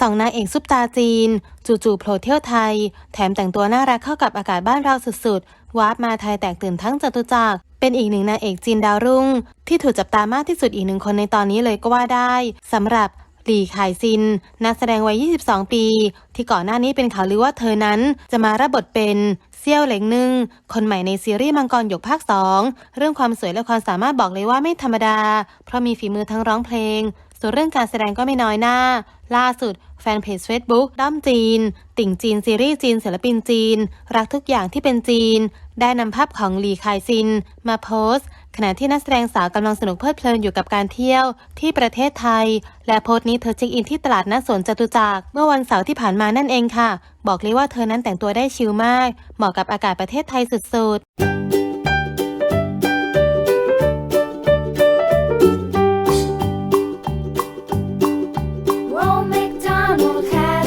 สองนางเอกซุปตาจีน จู่ๆโผล่เที่ยวไทย แถมแต่งตัวน่ารักเข้ากับอากาศบ้านเราสุดๆวาร์ปมาไทยแตกตื่นทั้งจตุจักรเป็นอีกหนึ่งนางเอกจีนดาวรุ่ง ที่ถูกจับตามากที่สุดอีกหนึ่งคนในตอนนี้เลยก็ว่าได้สำหรับหลี่ขายซิน นักแสดงวัย 22 ปี ที่ก่อนหน้านี้เป็นข่าวลือว่าเธอนั้นจะมารับบทเป็น เซี่ยวเหลงหนึ่งคนใหม่ในซีรีส์มังกรหยกภาค2เรื่องความสวยและความสามารถบอกเลยว่าไม่ธรรมดา เพราะมีฝีมือทั้งร้องเพลง ส่วนเรื่องการแสดงก็ไม่น้อยหน้า ล่าสุดแฟนเพจ Facebook ด้อมจีน ติ่งจีนซีรีส์จีนศิลปินจีน รักทุกอย่างที่เป็นจีน ได้นำภาพของหลีคายซิน มาโพสต์ขณะที่นักแสดงสาวกำลังสนุกเพลิดเพลินอยู่กับการเที่ยวที่ประเทศไทย และโพสต์นี้เธอเช็คอินที่ตลาดนัดสวนจตุจักรเมื่อวันเสาร์ที่ผ่านมานั่นเองค่ะ บอกเลยว่าเธอนั้นแต่งตัวได้ชิลมาก เหมาะกับอากาศประเทศไทยสุดๆ